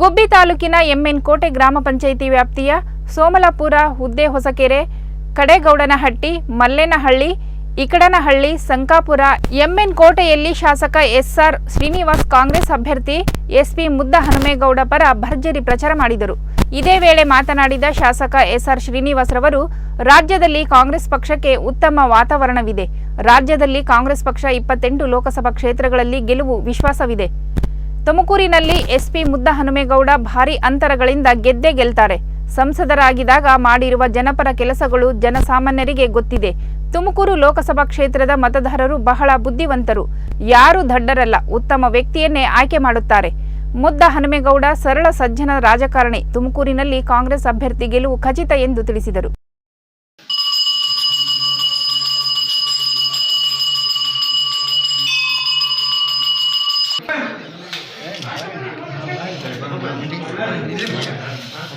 ಗುಬ್ಬಿ ತಾಲೂಕಿನ ಎಂಎನ್ ಕೋಟೆ ಗ್ರಾಮ ಪಂಚಾಯಿತಿ ವ್ಯಾಪ್ತಿಯ ಸೋಮಲಾಪುರ ಹುದ್ದೆ ಹೊಸಕೆರೆ, ಕಡೆಗೌಡನಹಟ್ಟಿ, ಮಲ್ಲೇನಹಳ್ಳಿ, ಇಕಡನಹಳ್ಳಿ, ಸಂಕಾಪುರ ಎಂಎನ್ ಕೋಟೆಯಲ್ಲಿ ಶಾಸಕ ಎಸ್ಆರ್ ಶ್ರೀನಿವಾಸ್ ಕಾಂಗ್ರೆಸ್ ಅಭ್ಯರ್ಥಿ ಎಸ್ಪಿ ಮುದ್ದ ಹನುಮೇಗೌಡ ಪರ ಭರ್ಜರಿ ಪ್ರಚಾರ ಮಾಡಿದರು. ಇದೇ ವೇಳೆ ಮಾತನಾಡಿದ ಶಾಸಕ ಎಸ್ಆರ್ ಶ್ರೀನಿವಾಸ್ ರವರು, ರಾಜ್ಯದಲ್ಲಿ ಕಾಂಗ್ರೆಸ್ ಪಕ್ಷಕ್ಕೆ ಉತ್ತಮ ವಾತಾವರಣವಿದೆ. ರಾಜ್ಯದಲ್ಲಿ ಕಾಂಗ್ರೆಸ್ ಪಕ್ಷ ಇಪ್ಪತ್ತೆಂಟು ಲೋಕಸಭಾ ಕ್ಷೇತ್ರಗಳಲ್ಲಿ ಗೆಲುವು ವಿಶ್ವಾಸವಿದೆ. ತುಮಕೂರಿನಲ್ಲಿ ಎಸ್ಪಿ ಮುದ್ದ ಹನುಮೇಗೌಡ ಭಾರಿ ಅಂತರಗಳಿಂದ ಗೆದ್ದೇ ಗೆಲ್ತಾರೆ. ಸಂಸದರಾಗಿದ್ದಾಗ ಮಾಡಿರುವ ಜನಪರ ಕೆಲಸಗಳು ಜನಸಾಮಾನ್ಯರಿಗೆ ಗೊತ್ತಿದೆ. ತುಮಕೂರು ಲೋಕಸಭಾ ಕ್ಷೇತ್ರದ ಮತದಾರರು ಬಹಳ ಬುದ್ಧಿವಂತರು. ಯಾರು ದಡ್ಡರಲ್ಲ ಉತ್ತಮ ವ್ಯಕ್ತಿಯನ್ನೇ ಆಯ್ಕೆ ಮಾಡುತ್ತಾರೆ. ಮುದ್ದ ಹನುಮೇಗೌಡ ಸರಳ ಸಜ್ಜನ ರಾಜಕಾರಣಿ. ತುಮಕೂರಿನಲ್ಲಿ ಕಾಂಗ್ರೆಸ್ ಅಭ್ಯರ್ಥಿ ಗೆಲುವು ಖಚಿತ ಎಂದು ತಿಳಿಸಿದರು. Monday, Monday,